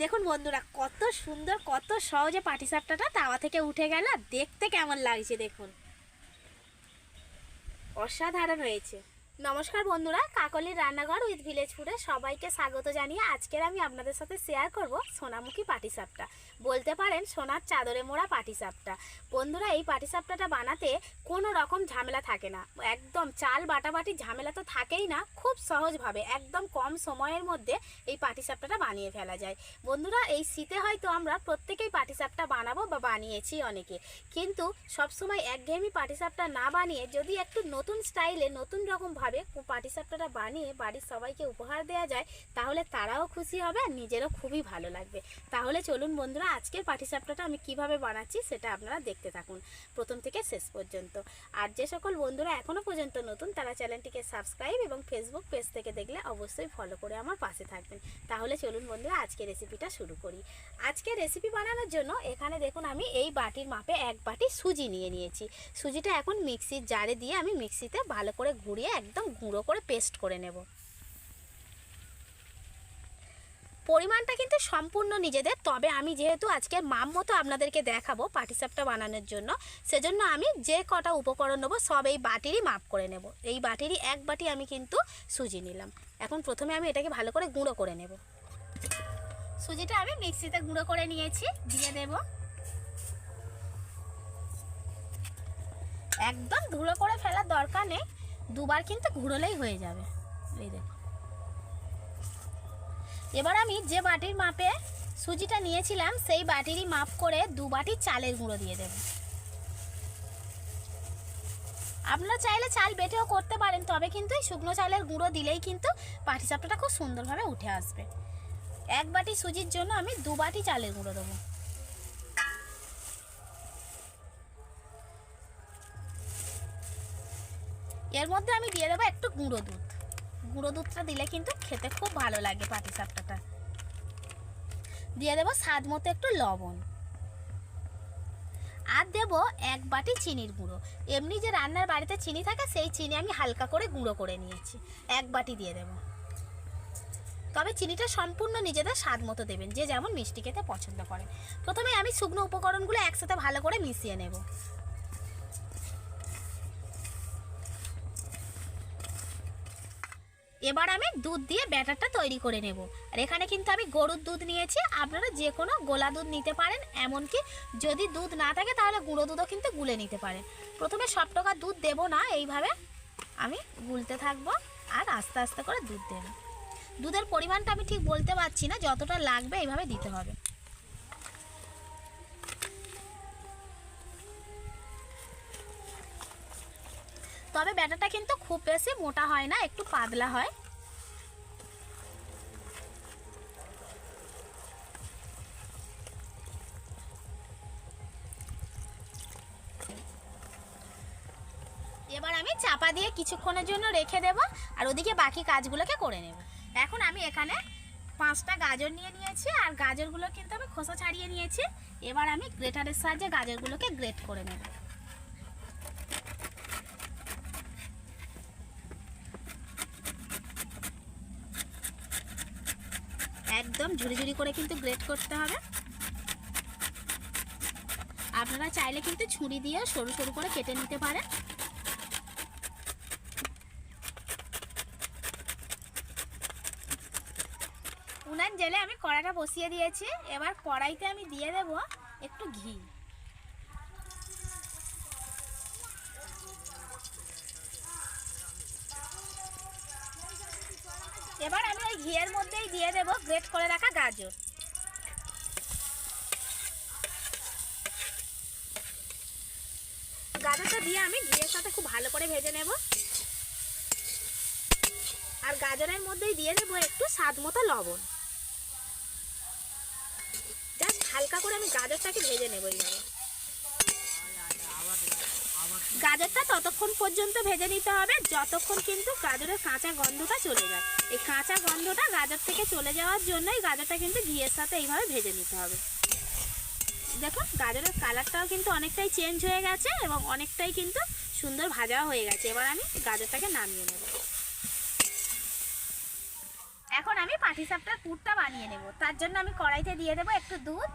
দেখুন বন্ধুরা, কত সুন্দর, কত সহজে পাটিসাপটাটা তাওয়া থেকে উঠে গেল। দেখতে কেমন লাগছে দেখুন। অসাধারণ হয়েছে। নমস্কার বন্ধুরা কাকলির রান্নাঘর উইথ ভিলেজ ফুডে সবাইকে স্বাগত জানিয়ে আজকের আমি আপনাদের সাথে শেয়ার করব সোনামুখী পাটিসাপটা। বলতে পারেন সোনার চাদরে মোড়া পাটিসাপটা। বন্ধুরা, এই পাটিসাপটাটা বানাতে কোনো রকম ঝামেলা থাকে না। একদম চাল বাটাবাটি ঝামেলা তো থাকেই না, খুব সহজভাবে একদম কম সময়ের মধ্যে এই পাটিসাপটাটা বানিয়ে ফেলা যায়। বন্ধুরা, এই শীতে হয়তো আমরা প্রত্যেকেই পাটিসাপটা বানাবো বা বানিয়েছি অনেকে। কিন্তু সবসময় একঘেয়েমি পাটিসাপটা না বানিয়ে যদি একটু নতুন স্টাইলে নতুন রকমভাবে পাটিসাপটাটা বানিয়ে বাড়ির সবাইকে উপহার দেওয়া যায়, তাহলে তারাও খুশি হবে আর নিজেরও খুবই ভালো লাগবে। তাহলে চলুন বন্ধুরা, আজকের পাটিসাপটাটা আমি কীভাবে বানাচ্ছি সেটা আপনারা দেখতে থাকুন, প্রথম থেকে শেষ পর্যন্ত। আর যে সকল বন্ধুরা এখনও পর্যন্ত নতুন, তারা চ্যানেলটিকে সাবস্ক্রাইব এবং ফেসবুক পেজ থেকে দেখলে অবশ্যই ফলো করে আমার পাশে থাকবেন। তাহলে চলুন বন্ধুরা আজকে রেসিপিটা শুরু করি। আজকে রেসিপি বানানোর জন্য এখানে দেখুন, আমি এই বাটির মাপে এক বাটি সুজি নিয়ে নিয়েছি। সুজিটা এখন মিক্সির জারে দিয়ে আমি মিক্সিতে ভালো করে ঘুরিয়ে একদম গুঁড়ো করে পেস্ট করে নেব। পরিমাণটা কিন্তু সম্পূর্ণ নিজেদের, তবে আমি যেহেতু আজকে মাম মতো আপনাদেরকে দেখাবো পাটিসাপটা বানানোর জন্য, সেজন্য আমি যে কটা উপকরণ নেব সব এই বাটিরই মাপ করে নেব। এই বাটিরই এক বাটি আমি কিন্তু সুজি নিলাম। এখন প্রথমে আমি এটাকে ভালো করে গুঁড়ো করে নেব। সুজিটা আমি মিক্সিতে গুঁড়ো করে নিয়েছি, দিয়ে দেব। একদম ধুলো করে ফেলার দরকার নেই। দুবার কিন্তু ঘুরোলেই হয়ে যাবে। এই দেখো। এবার আমি যে বাটির মাপে সুজিটা নিয়েছিলাম, সেই বাটিরই মাপ করে দু বাটি চালের গুঁড়ো দিয়ে দেব। আপনারা চাইলে চাল বেটেও করতে পারেন, তবে কিন্তু এই শুকনো চালের গুঁড়ো দিলেই কিন্তু পাটিসাপটাটা খুব সুন্দরভাবে উঠে আসবে। এক বাটি সুজির জন্য আমি দু বাটি চালের গুঁড়ো দেবো। এর মধ্যে আমি দিয়ে দেবো একটু গুঁড়ো দুধ। গুঁড়ো দুধটা দিলে কিন্তু খেতে খুব ভালো লাগে পাটিসাপটাটা দিয়ে দেবো স্বাদ মতো একটু লবণ। আর দেবো এক বাটি চিনির গুঁড়ো। এমনি যে রান্নার বাড়িতে চিনি থাকে, সেই চিনি আমি হালকা করে গুঁড়ো করে নিয়েছি। এক বাটি দিয়ে দেবো। তবে চিনিটা সম্পূর্ণ নিজেদের স্বাদ মতো দেবেন, যে যেমন মিষ্টি খেতে পছন্দ করেন প্রথমে আমি শুকনো উপকরণগুলো একসাথে ভালো করে মিশিয়ে নেব। এবার আমি দুধ দিয়ে ব্যাটারটা তৈরি করে নেব। আর এখানে কিন্তু আমি গরুর দুধ নিয়েছি। আপনারা যে কোনো গোলা দুধ নিতে পারেন, এমনকি যদি দুধ না থাকে তাহলে গুঁড়ো দুধও কিন্তু গুলে নিতে পারেন। প্রথমে সব টাকা দুধ দেব না, এইভাবে আমি গুলতে থাকব আর আস্তে আস্তে করে দুধ দেব। দুধের পরিমাণটা আমি ঠিক বলতে পারছি না, যতটা লাগবে এইভাবে দিতে হবে। তবে ব্যাটারটা কিন্তু খুব বেশি মোটা হয় না, একটু পাতলা হয়। এবার আমি চাপা দিয়ে কিছুক্ষণের জন্য রেখে দেব, আর ওদিকে বাকি কাজগুলোকে করে নেব। এখন আমি এখানে পাঁচটা গাজর নিয়ে নিয়েছি, আর গাজরগুলো কিন্তু আমি খোসা ছাড়িয়ে নিয়েছি। এবার আমি গ্রেটারের সাহায্যে গাজরগুলোকে গ্রেট করে নেব। একদম ঝুড়ি ঝুড়ি করে কিন্তু গ্রেট করতে হবে। আপনারা চাইলে কিন্তু ছুরি দিয়ে সরু সরু করে কেটে নিতে পারেন। উনান জেলে আমি কড়াটা বসিয়ে দিয়েছি। এবার কড়াইতে আমি দিয়ে দেব একটু ঘি এবার আমি ওই ঘিয়ের মধ্যেই দিয়ে দেব, গ্রেট করে রাখা গাজর। গাজরটা দিয়ে আমি ঘিয়ের সাথে খুব ভালো করে ভেজে নেব। আর গাজরের মধ্যেই দিয়ে দেবো একটু স্বাদ মতো লবণ। জাস্ট হালকা করে আমি গাজরটাকে ভেজে নেব এইভাবে। গাজরটা ততক্ষণ পর্যন্ত ভেজে নিতে হবে, যতক্ষণ কিন্তু গাজরের কাঁচা গন্ধটা চলে যায়। এই কাঁচা গন্ধটা গাজর থেকে চলে যাওয়ার জন্যই গাজরটা কিন্তু ঘিয়ের সাথে এইভাবে ভেজে নিতে হবে। দেখো গাজরের কালারটাও কিন্তু অনেকটাই চেঞ্জ হয়ে গেছে এবং অনেকটাই কিন্তু সুন্দর ভাজাও হয়ে গেছে। এবার আমি গাজরটাকে নামিয়ে নেব। এখন আমি পাটি পাটিসাপটার পুরটা বানিয়ে নেব। তার জন্য আমি কড়াইতে দিয়ে দেবো একটু দুধ।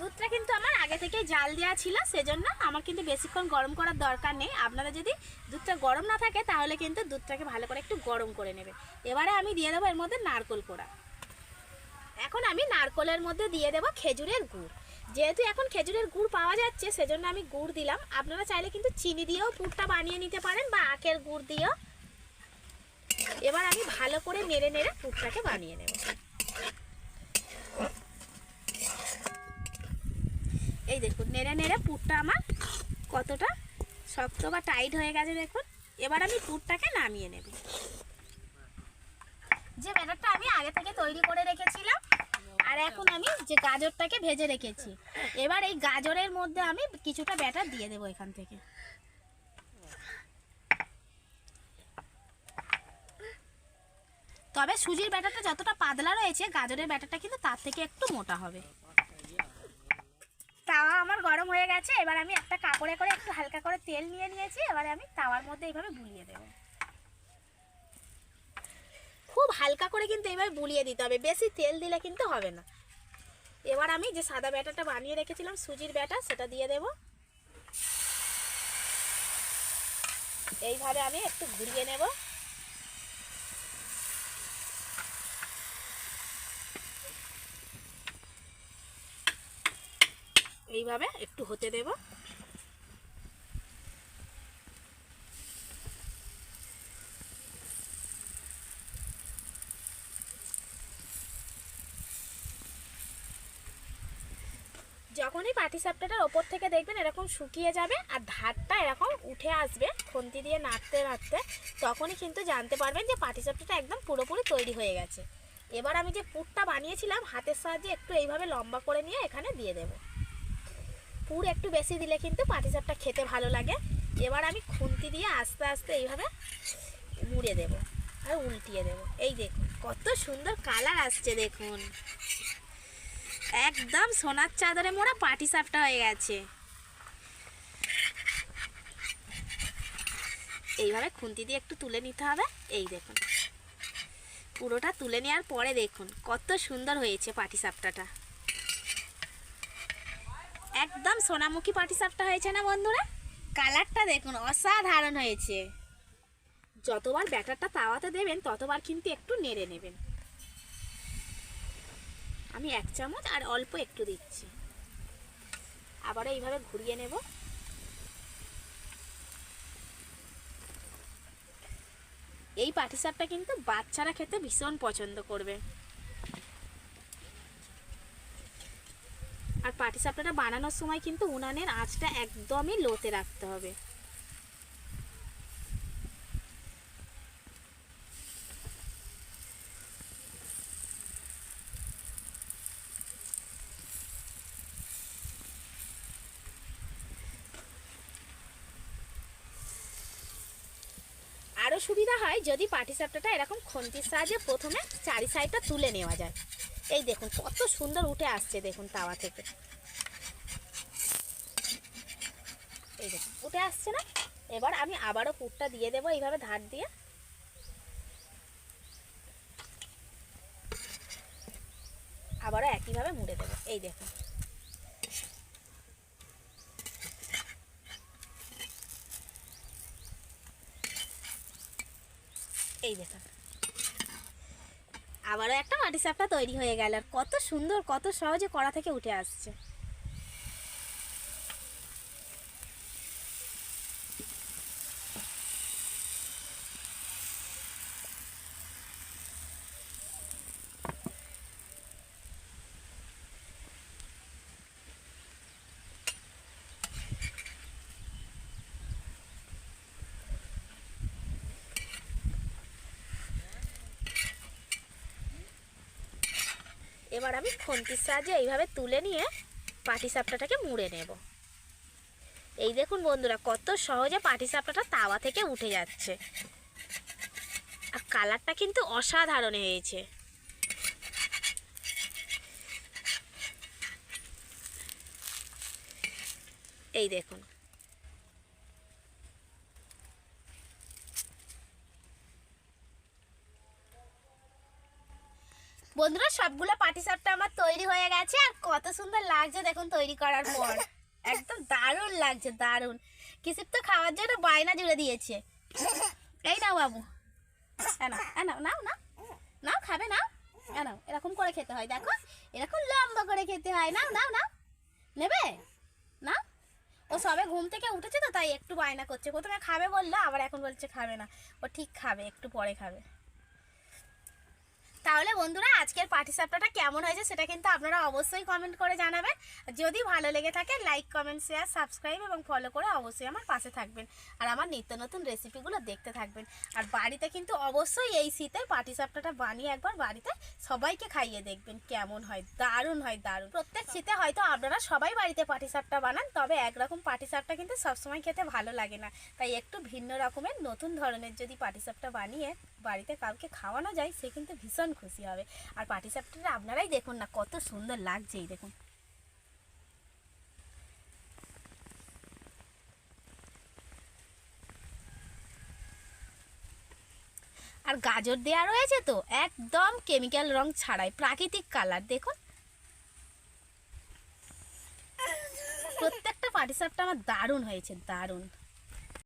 দুধটা কিন্তু আমার আগে থেকে জাল দেওয়া ছিল, সেজন্য আমার কিন্তু বেশিক্ষণ গরম করার দরকার নেই। আপনারা যদি দুধটা গরম না থাকে, তাহলে কিন্তু দুধটাকে ভালো করে একটু গরম করে নেবে এবারে আমি দিয়ে দেবো এর মধ্যে নারকোল কোড়া। এখন আমি নারকোলের মধ্যে দিয়ে দেবো খেজুরের গুড়। যেহেতু এখন খেজুরের গুড় পাওয়া যাচ্ছে, সেজন্য আমি গুড় দিলাম। আপনারা চাইলে কিন্তু চিনি দিয়েও পুরটা বানিয়ে নিতে পারেন বা আখের গুড় দিয়েও। এবার আমি ভালো করে নেড়ে নেড়ে পুরটাকে বানিয়ে নেব। এই দেখুন, নেড়ে নেড়ে পুরটা আমার কতটা শক্ত বা টাইট হয়ে গেছে দেখুন। এবার আমি পুরটাকে নামিয়ে নেব। যে ব্যাটারটা আমি আগে থেকে তৈরি করে রেখেছিলাম, আর এখন আমি যে গাজরটাকে ভেজে রেখেছি, এবার এই গাজরের মধ্যে আমি কিছুটা ব্যাটার দিয়ে দেবো এখান থেকে। তবে সুজির ব্যাটারটা যতটা পাতলা রয়েছে, গাজরের ব্যাটারটা কিন্তু তার থেকে একটু মোটা হবে। গরম হয়ে গেছে, এবার আমি একটা কাপড়ে করে একটু হালকা করে তেল নিয়ে নিয়েছি, এবারে আমি তাওয়ার মধ্যে এইভাবে বুলিয়ে দেবো। খুব হালকা করে কিন্তু এইভাবে বুলিয়ে দিতে হবে, বেশি তেল দিলে কিন্তু হবে না। এবার আমি যে সাদা ব্যাটারটা বানিয়ে রেখেছিলাম, সুজির ব্যাটার সেটা দিয়ে দেব। এইভাবে আমি একটু ঘুরিয়ে নেব। এইভাবে একটু হতে দেব। যখনই পাটিসাপটাটার ওপর থেকে দেখবেন এরকম শুকিয়ে যাবে আর ধারটা এরকম উঠে আসবে খন্তি দিয়ে নাড়তে নাড়তে, তখনই কিন্তু জানতে পারবেন যে পাটিসাপটাটা একদম পুরোপুরি তৈরি হয়ে গেছে। এবার আমি যে পুরটা বানিয়েছিলাম, হাতের সাহায্যে একটু এইভাবে লম্বা করে নিয়ে এখানে দিয়ে দেবো। পুর একটু বেশি দিলে কিন্তু পাটিসাপটা খেতে ভালো লাগে। এবার আমি খুন্তি দিয়ে আস্তে আস্তে এইভাবে মুড়ে দেব আর উল্টিয়ে দেব। এই দেখুন, কত সুন্দর কালার আসছে দেখুন। একদম সোনার চাদরে মোড়া পাটিসাপটা হয়ে গেছে। এইভাবে খুন্তি দিয়ে একটু তুলে নিতে হবে। এই দেখুন, পুরোটা তুলে নেওয়ার পরে দেখুন, কত সুন্দর হয়েছে পাটিসাপটাটা একদম সোনামুখী পাটিসাপটা হয়েছে না বন্ধুরা? কালারটা দেখুন, অসাধারণ হয়েছে। যতবার ব্যাটারটা তাওয়াতে দেবেন, ততবার কিন্তু একটু নেড়ে নেবেন। আমি এক চামচ আর অল্প একটু দিচ্ছি। আবার এইভাবে ঘুরিয়ে নেব। এই পাটিসাপটা কিন্তু বাচ্চারা খেতে ভীষণ পছন্দ করবে। আর পাটিসাপটাটা বানানোর সময় কিন্তু উনানের আঁচটা একদমই লোতে রাখতে হবে। সুবিধা হয় যদি পাটিসাপটাটা এরকম খন্তির সাহায্যে প্রথমে চারি সাইডটা তুলে নেওয়া যায়। এই দেখুন, কত সুন্দর উঠে আসছে দেখুন তাওয়া থেকে। এই দেখুন, উঠে আসছে না? এবার আমি আবারও পুরটা দিয়ে দেবো, এইভাবে ধার দিয়ে। আবারও একইভাবে মুড়ে দেবো, এই দেখুন। এই দেখুন আবারও একটা মাটি সাপটা তৈরি হয়ে গেল আর কত সুন্দর, কত সহজে কড়া থেকে উঠে আসছে। এবার আমি খন্তির সাহায্যে এইভাবে তুলে নিয়ে পাটিসাপটাটাকে মুড়ে নেব। এই দেখুন বন্ধুরা, কত সহজে পাটিসাপটাটা তাওয়া থেকে উঠে যাচ্ছে। আর কালারটা কিন্তু অসাধারণ হয়েছে। এই দেখুন বন্ধুরা, সবগুলো পাটিসাপটা আমার তৈরি হয়ে গেছে আর কত সুন্দর লাগছে দেখুন তৈরি করার পর। একদম দারুণ লাগছে, দারুণ। কিসিপ তো খাওয়ার জন্য বায়না জুড়ে দিয়েছে। এই নাও বাবু। নাও নাও নাও নাও। খাবে, নাও। নাও, এরকম করে খেতে হয়, দেখো। এরকম লম্বা করে খেতে হয়। নাও নাও নাও। নেবে? না ও সবে ঘুম থেকে উঠেছে তো, তাই একটু বায়না করছে। প্রথমে খাবে বলল, আবার এখন বলছে খাবে না। ও ঠিক খাবে, একটু পরে খাবে। তাহলে বন্ধুরা, আজকের পাটিসাপটাটা কেমন হয়েছে সেটা কিন্তু আপনারা অবশ্যই কমেন্ট করে জানাবেন। যদি ভালো লেগে থাকে লাইক কমেন্ট শেয়ার সাবস্ক্রাইব এবং ফলো করে অবশ্যই আমার পাশে থাকবেন। আর আমার নিত্য নতুন রেসিপিগুলো দেখতে থাকবেন। আর বাড়িতে কিন্তু অবশ্যই এই শীতে পাটিসাপটাটা বানিয়ে একবার বাড়িতে সবাইকে খাইয়ে দেখবেন কেমন হয়, দারুণ হয়, দারুণ। প্রত্যেক শীতে হয়তো আপনারা সবাই বাড়িতে পাটিসাপটা বানান, তবে একরকম পাটিসাপটা কিন্তু সবসময় খেতে ভালো লাগে না। তাই একটু ভিন্ন রকমের, নতুন ধরনের যদি পাটিসাপটা বানিয়ে বাড়িতে কাউকে খাওয়ানো যায়, সে কিন্তু ভীষণ খুশি হবে। আর পাটিসাপটাটা আপনারাই দেখুন না, কত সুন্দর লাগছে এই দেখুন। আর গাজর দেয়া রয়েছে তো, একদম কেমিক্যাল রং ছাড়াই, প্রাকৃতিক কালার, দেখুন। প্রত্যেকটা পাটিসাপটা আমার দারুণ হয়েছে, দারুণ।